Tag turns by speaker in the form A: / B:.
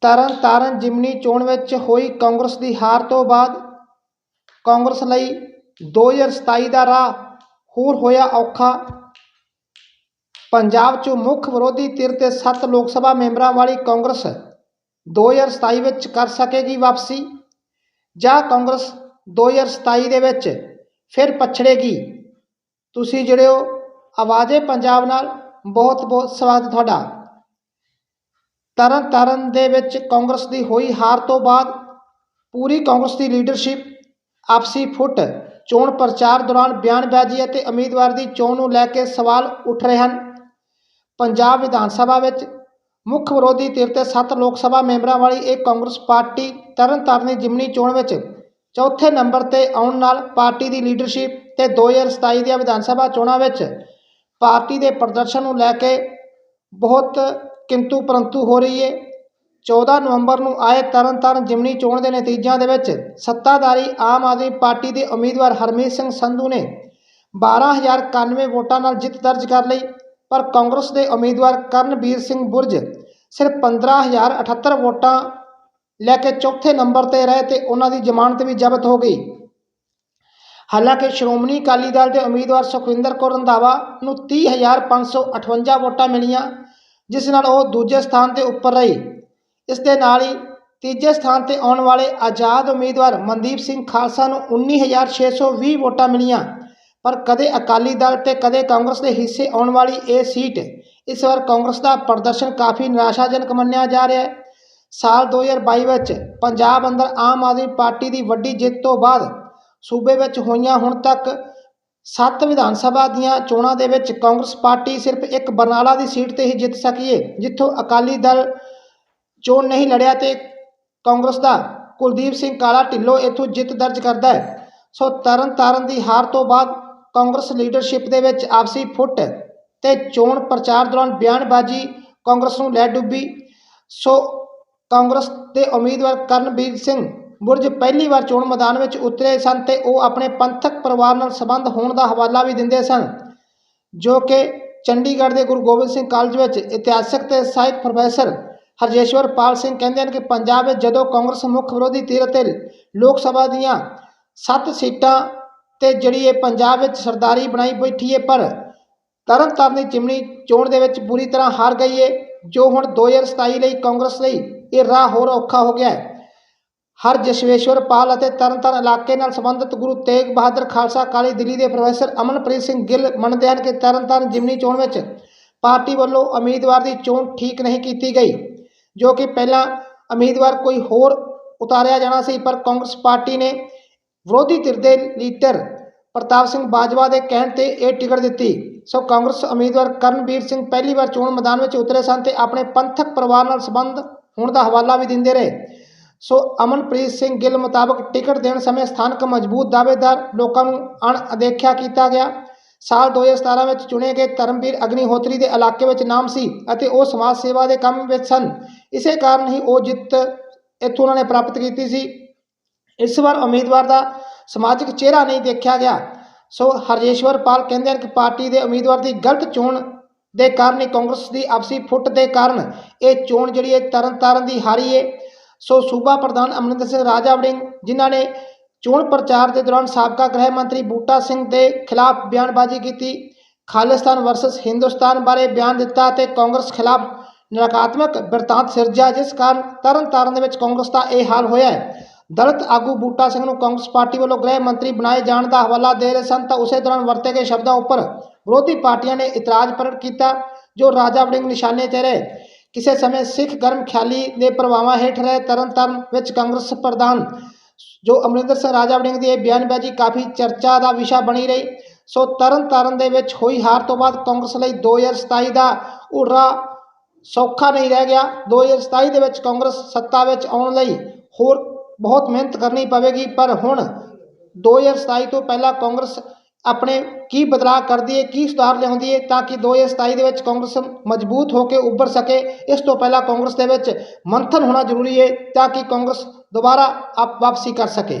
A: ਤਰਨ ਤਾਰਨ ਜਿਮਨੀ ਚੋਣ ਵਿੱਚ ਹੋਈ ਕਾਂਗਰਸ ਦੀ ਹਾਰ ਤੋਂ ਬਾਅਦ ਕਾਂਗਰਸ ਲਈ 2027 ਦਾ ਰਾਹ ਹੋਰ ਹੋਇਆ ਔਖਾ। ਪੰਜਾਬ 'ਚ ਮੁੱਖ ਵਿਰੋਧੀ ਧਿਰ ਤੇ 7 ਲੋਕ ਸਭਾ ਮੈਂਬਰਾਂ ਵਾਲੀ ਕਾਂਗਰਸ 2027 ਵਿੱਚ ਕਰ ਸਕੇਗੀ ਵਾਪਸੀ ਜਾਂ ਕਾਂਗਰਸ 2027 ਦੇ ਵਿੱਚ ਫਿਰ ਪਛੜੇਗੀ। ਤੁਸੀਂ ਜਿਹੜੇ ਹੋ ਆਵਾਜ਼ੇ ਪੰਜਾਬ ਨਾਲ। ਬਹੁਤ ਬਹੁਤ ਸਵਾਗਤ ਤੁਹਾਡਾ। ਤਰਨ ਤਾਰਨ ਦੇ ਵਿੱਚ ਕਾਂਗਰਸ ਦੀ ਹੋਈ ਹਾਰ ਤੋਂ ਬਾਅਦ ਪੂਰੀ ਕਾਂਗਰਸ ਦੀ ਲੀਡਰਸ਼ਿਪ ਆਪਸੀ ਫੁੱਟ, ਚੋਣ ਪ੍ਰਚਾਰ ਦੌਰਾਨ ਬਿਆਨਬਾਜ਼ੀ ਅਤੇ ਉਮੀਦਵਾਰ ਦੀ ਚੋਣ ਨੂੰ ਲੈ ਕੇ ਸਵਾਲ ਉੱਠ ਰਹੇ ਹਨ। ਪੰਜਾਬ ਵਿਧਾਨ ਸਭਾ ਵਿੱਚ ਮੁੱਖ ਵਿਰੋਧੀ ਧਿਰ ਤੇ 7 ਲੋਕ ਸਭਾ ਮੈਂਬਰਾਂ ਵਾਲੀ ਇਹ ਕਾਂਗਰਸ ਪਾਰਟੀ ਤਰਨਤਾਰਨ ਦੀ ਜਿਮਨੀ ਚੋਣ ਵਿੱਚ ਚੌਥੇ ਨੰਬਰ ਤੇ ਆਉਣ ਨਾਲ ਪਾਰਟੀ ਦੀ ਲੀਡਰਸ਼ਿਪ ਤੇ 2027 ਦੀਆਂ ਵਿਧਾਨ ਸਭਾ ਚੋਣਾਂ ਵਿੱਚ ਪਾਰਟੀ ਦੇ ਪ੍ਰਦਰਸ਼ਨ ਨੂੰ ਲੈ ਕੇ ਬਹੁਤ ਕਿੰਤੂ ਪਰੰਤੂ ਹੋ ਰਹੀ ਹੈ 14 ਨਵੰਬਰ ਨੂੰ ਆਏ ਤਰਨਤਾਰਨ ਜਿਮਨੀ ਚੋਣ ਦੇ ਨਤੀਜਿਆਂ ਦੇ ਵਿੱਚ ਸੱਤਾਧਾਰੀ ਆਮ ਆਦਮੀ ਪਾਰਟੀ ਦੇ ਉਮੀਦਵਾਰ ਹਰਮੀਤ ਸਿੰਘ ਸੰਧੂ ਨੇ 12091 ਵੋਟਾਂ ਨਾਲ ਜਿੱਤ ਦਰਜ ਕਰ ਲਈ, ਪਰ ਕਾਂਗਰਸ ਦੇ ਉਮੀਦਵਾਰ ਕਰਨਬੀਰ ਸਿੰਘ ਬੁਰਜ ਸਿਰਫ 15078 ਵੋਟਾਂ ਲੈ ਕੇ ਚੌਥੇ ਨੰਬਰ ਤੇ ਰਹੇ ਤੇ ਉਹਨਾਂ ਦੀ ਜ਼ਮਾਨਤ ਵੀ ਜ਼ਬਤ ਹੋ ਗਈ। ਹਾਲਾਂਕਿ ਸ਼੍ਰੋਮਣੀ ਅਕਾਲੀ ਦਲ ਦੇ ਉਮੀਦਵਾਰ ਸੁਖਵਿੰਦਰ ਕੌਰ ਰੰਧਾਵਾ ਨੂੰ 30558 ਵੋਟਾਂ ਮਿਲੀਆਂ, ਜਿਸ ਨਾਲ ਉਹ ਦੂਜੇ ਸਥਾਨ ਤੇ ਉੱਪਰ ਰਹੀ। ਇਸ ਦੇ ਨਾਲ ਹੀ ਤੀਜੇ ਸਥਾਨ ਤੇ ਆਉਣ ਵਾਲੇ ਆਜ਼ਾਦ ਉਮੀਦਵਾਰ ਮਨਦੀਪ ਸਿੰਘ ਖਾਲਸਾ ਨੂੰ 19620 ਵੋਟਾਂ ਮਿਲੀਆਂ। ਪਰ ਕਦੇ ਅਕਾਲੀ ਦਲ ਤੇ ਕਦੇ ਕਾਂਗਰਸ ਦੇ ਹਿੱਸੇ ਆਉਣ ਵਾਲੀ ਇਹ ਸੀਟ ਇਸ ਵਾਰ ਕਾਂਗਰਸ ਦਾ ਪ੍ਰਦਰਸ਼ਨ ਕਾਫੀ ਨਿਰਾਸ਼ਾਜਨਕ ਮੰਨਿਆ ਜਾ ਰਿਹਾ ਹੈ। ਸਾਲ 2022 ਵਿੱਚ ਪੰਜਾਬ ਅੰਦਰ ਆਮ ਆਦਮੀ ਪਾਰਟੀ ਦੀ ਵੱਡੀ ਜਿੱਤ ਤੋਂ ਬਾਅਦ ਸੂਬੇ ਵਿੱਚ ਹੋਈਆਂ ਹੁਣ ਤੱਕ ਸੱਤ ਵਿਧਾਨ ਸਭਾ ਦੀਆਂ ਚੋਣਾਂ ਦੇ ਵਿੱਚ ਕਾਂਗਰਸ ਪਾਰਟੀ ਸਿਰਫ ਇੱਕ ਬਰਨਾਲਾ ਦੀ ਸੀਟ ਤੇ ਹੀ ਜਿੱਤ ਸਕੀਏ ਜਿੱਥੋਂ ਅਕਾਲੀ ਦਲ ਚੋਣ ਨਹੀਂ ਲੜਿਆ ਤੇ ਕਾਂਗਰਸ ਦਾ ਕੁਲਦੀਪ ਸਿੰਘ ਕਾਲਾ ਢਿੱਲੋਂ ਇੱਥੋਂ ਜਿੱਤ ਦਰਜ ਕਰਦਾ ਹੈ। ਸੋ ਤਰਨ ਤਾਰਨ ਦੀ ਹਾਰ ਤੋਂ ਬਾਅਦ ਕਾਂਗਰਸ ਲੀਡਰਸ਼ਿਪ ਦੇ ਵਿੱਚ ਆਪਸੀ ਫੁੱਟ ਤੇ ਚੋਣ ਪ੍ਰਚਾਰ ਦੌਰਾਨ ਬਿਆਨਬਾਜ਼ੀ ਕਾਂਗਰਸ ਨੂੰ ਲੈ ਡੁੱਬੀ। ਸੋ ਕਾਂਗਰਸ ਦੇ ਉਮੀਦਵਾਰ ਕਰਨਵੀਰ ਸਿੰਘ ਬੁਰਜ ਪਹਿਲੀ ਵਾਰ ਚੋਣ ਮੈਦਾਨ ਵਿੱਚ ਉਤਰੇ ਸਨ ਤੇ ਉਹ ਆਪਣੇ ਪੰਥਕ ਪਰਿਵਾਰ ਨਾਲ ਸੰਬੰਧ ਹੋਣ ਦਾ ਹਵਾਲਾ ਵੀ ਦਿੰਦੇ ਸਨ, ਜੋ ਕਿ ਚੰਡੀਗੜ੍ਹ ਦੇ ਗੁਰੂ ਗੋਬਿੰਦ ਸਿੰਘ ਕਾਲਜ ਵਿੱਚ ਇਤਿਹਾਸਕ ਤੇ ਸਾਹਿਤ ਪ੍ਰੋਫੈਸਰ ਹਰਜੇਸ਼ਵਰ ਪਾਲ ਸਿੰਘ ਕਹਿੰਦੇ ਹਨ ਕਿ ਪੰਜਾਬ ਵਿੱਚ ਜਦੋਂ ਕਾਂਗਰਸ ਮੁੱਖ ਵਿਰੋਧੀ ਧਿਰ ਅਤੇ ਲੋਕ ਸਭਾ ਦੀਆਂ 7 ਸੀਟਾਂ ਤੇ ਜਿਹੜੀ ਇਹ ਪੰਜਾਬ ਵਿੱਚ ਸਰਦਾਰੀ ਬਣਾਈ ਬੈਠੀ ਹੈ ਪਰ ਤਰਨ ਤਾਰਨ ਦੀ ਚਿਮਨੀ ਚੋਣ ਦੇ ਵਿੱਚ ਪੂਰੀ ਤਰ੍ਹਾਂ ਹਾਰ ਗਈ ਹੈ ਜੋ ਹੁਣ 2027 ਲਈ ਕਾਂਗਰਸ ਲਈ ਇਹ ਰਾਹ ਹੋਰ ਔਖਾ ਹੋ ਗਿਆ ਹੈ ਹਰ ਜਸ਼ਵੇਸ਼ਵਰ ਪਾਲ ਅਤੇ ਤਰਨਤਾਰਨ ਇਲਾਕੇ ਨਾਲ ਸੰਬੰਧਿਤ ਗੁਰੂ ਤੇਗ ਬਹਾਦਰ ਖਾਲਸਾ ਕਾਲਜ ਦਿੱਲੀ ਦੇ ਪ੍ਰੋਫੈਸਰ ਅਮਨਪ੍ਰੀਤ ਸਿੰਘ ਗਿੱਲ ਮੰਨਦੇ ਹਨ ਕਿ ਤਰਨਤਾਰਨ ਜਿਮਨੀ ਚੋਣ ਵਿੱਚ ਪਾਰਟੀ ਵੱਲੋਂ ਉਮੀਦਵਾਰ ਦੀ ਚੋਣ ਠੀਕ ਨਹੀਂ ਕੀਤੀ ਗਈ, ਜੋ ਕਿ ਪਹਿਲਾਂ ਉਮੀਦਵਾਰ ਕੋਈ ਹੋਰ ਉਤਾਰਿਆ ਜਾਣਾ ਸੀ, ਪਰ ਕਾਂਗਰਸ ਪਾਰਟੀ ਨੇ ਵਿਰੋਧੀ ਧਿਰ ਦੇ ਲੀਡਰ ਪ੍ਰਤਾਪ ਸਿੰਘ ਬਾਜਵਾ ਦੇ ਕਹਿਣ ਤੇ ਇਹ ਟਿਕਟ ਦਿੱਤੀ। ਸੋ ਕਾਂਗਰਸ ਉਮੀਦਵਾਰ ਕਰਨਵੀਰ ਸਿੰਘ ਪਹਿਲੀ ਵਾਰ ਚੋਣ ਮੈਦਾਨ ਵਿੱਚ ਉਤਰੇ ਸਨ ਤੇ ਆਪਣੇ ਪੰਥਕ ਪਰਿਵਾਰ ਨਾਲ ਸੰਬੰਧ ਹੋਣ ਦਾ ਹਵਾਲਾ ਵੀ ਦਿੰਦੇ ਰਹੇ। ਸੋ ਅਮਨਪ੍ਰੀਤ ਸਿੰਘ ਗਿੱਲ ਮੁਤਾਬਕ ਟਿਕਟ ਦੇਣ ਸਮੇਂ ਸਥਾਨਕ ਮਜ਼ਬੂਤ ਦਾਅਵੇਦਾਰ ਲੋਕਾਂ ਨੂੰ ਅਣਅਦੇਖਿਆ ਕੀਤਾ ਗਿਆ। ਸਾਲ 2017 ਵਿੱਚ ਚੁਣੇ ਗਏ ਧਰਮਵੀਰ ਅਗਨੀਹੋਤਰੀ ਦੇ ਇਲਾਕੇ ਵਿੱਚ ਨਾਮ ਸੀ ਅਤੇ ਉਹ ਸਮਾਜ ਸੇਵਾ ਦੇ ਕੰਮ ਵਿੱਚ ਸਨ। ਇਸੇ ਕਾਰਨ ਹੀ ਉਹ ਜਿੱਤ ਇੱਥੋਂ ਉਹਨਾਂ ਨੇ ਪ੍ਰਾਪਤ ਕੀਤੀ ਸੀ। ਇਸ ਵਾਰ ਉਮੀਦਵਾਰ ਦਾ ਸਮਾਜਿਕ ਚਿਹਰਾ ਨਹੀਂ ਦੇਖਿਆ ਗਿਆ। ਸੋ ਹਰਜੇਸ਼ਵਰ ਪਾਲ ਕਹਿੰਦੇ ਹਨ ਕਿ ਪਾਰਟੀ ਦੇ ਉਮੀਦਵਾਰ ਦੀ ਗਲਤ ਚੋਣ ਦੇ ਕਾਰਨ ਹੀ ਕਾਂਗਰਸ ਦੀ ਆਪਸੀ ਫੁੱਟ ਦੇ ਕਾਰਨ ਇਹ ਚੋਣ ਜਿਹੜੀ ਹੈ ਤਰਨ ਤਾਰਨ ਦੀ ਹਾਰੀ ਹੈ। ਸੋ ਸੂਬਾ ਪ੍ਰਧਾਨ ਅਮਰਿੰਦਰ ਸਿੰਘ ਰਾਜਾ ਵੜਿੰਗ, ਜਿਨ੍ਹਾਂ ਨੇ ਚੋਣ ਪ੍ਰਚਾਰ ਦੇ ਦੌਰਾਨ ਸਾਬਕਾ ਗ੍ਰਹਿ ਮੰਤਰੀ ਬੂਟਾ ਸਿੰਘ ਦੇ ਖਿਲਾਫ ਬਿਆਨਬਾਜ਼ੀ ਕੀਤੀ। ਖਾਲਿਸਤਾਨ ਵਰਸਸ ਹਿੰਦੁਸਤਾਨ ਬਾਰੇ ਬਿਆਨ ਦਿੱਤਾ ਅਤੇ ਕਾਂਗਰਸ ਖਿਲਾਫ ਨਕਾਰਾਤਮਕ ਬਿਰਤਾਂਤ ਸਿਰਜਿਆ, ਜਿਸ ਕਾਰਨ ਤਰਨ ਤਾਰਨ ਦੇ ਵਿੱਚ ਕਾਂਗਰਸ ਦਾ ਇਹ ਹਾਲ ਹੋਇਆ ਹੈ। ਦਲਿਤ ਆਗੂ ਬੂਟਾ ਸਿੰਘ ਨੂੰ ਕਾਂਗਰਸ ਪਾਰਟੀ ਵੱਲੋਂ ਗ੍ਰਹਿ ਮੰਤਰੀ ਬਣਾਏ ਜਾਣ ਦਾ ਹਵਾਲਾ ਦੇ ਰਹੇ ਸਨ ਤਾਂ ਉਸੇ ਦੌਰਾਨ ਵਰਤੇ ਗਏ ਸ਼ਬਦਾਂ ਉੱਪਰ ਵਿਰੋਧੀ ਪਾਰਟੀਆਂ ਨੇ ਇਤਰਾਜ਼ ਪ੍ਰਗਟ ਕੀਤਾ, ਜੋ ਰਾਜਾ ਵੜਿੰਗ ਨਿਸ਼ਾਨੇ ਤੇ ਰਹੇ। ਕਿਸੇ ਸਮੇਂ ਸਿੱਖ ਗਰਮ ਖਿਆਲੀ ਦੇ ਪ੍ਰਭਾਵਾਂ ਹੇਠ ਰਹੇ ਤਰਨਤਾਰਨ ਵਿੱਚ ਕਾਂਗਰਸ ਪ੍ਰਧਾਨ ਜੋ ਅਮਰਿੰਦਰ ਸਿੰਘ ਰਾਜਾ ਵੜਿੰਗ ਦੀ ਇਹ ਬਿਆਨਬਾਜ਼ੀ ਕਾਫੀ ਚਰਚਾ ਦਾ ਵਿਸ਼ਾ ਬਣੀ ਰਹੀ। ਸੋ ਤਰਨਤਾਰਨ ਦੇ ਵਿੱਚ ਹੋਈ ਹਾਰ ਤੋਂ ਬਾਅਦ ਕਾਂਗਰਸ ਲਈ 2027 ਦਾ ਉਰਾ ਸੌਖਾ ਨਹੀਂ ਰਹਿ ਗਿਆ। 2027 ਦੇ ਵਿੱਚ ਕਾਂਗਰਸ ਸੱਤਾ ਵਿੱਚ ਆਉਣ ਲਈ ਹੋਰ ਬਹੁਤ ਮਿਹਨਤ ਕਰਨੀ ਪਵੇਗੀ, ਪਰ ਹੁਣ 2027 ਤੋਂ ਪਹਿਲਾਂ ਕਾਂਗਰਸ ਆਪਣੇ ਕੀ ਬਦਲਾਅ ਕਰਦੀ ਹੈ, ਕੀ ਸੁਧਾਰ ਲਿਆਉਂਦੀ ਹੈ ਤਾਂ ਕਿ 2027 ਦੇ ਵਿੱਚ ਕਾਂਗਰਸ ਮਜ਼ਬੂਤ ਹੋ ਕੇ ਉੱਭਰ ਸਕੇ। ਇਸ ਤੋਂ ਪਹਿਲਾਂ ਕਾਂਗਰਸ ਦੇ ਵਿੱਚ ਮੰਥਨ ਹੋਣਾ ਜ਼ਰੂਰੀ ਹੈ ਤਾਂ ਕਿ ਕਾਂਗਰਸ ਦੁਬਾਰਾ ਆਪ ਵਾਪਸੀ ਕਰ ਸਕੇ।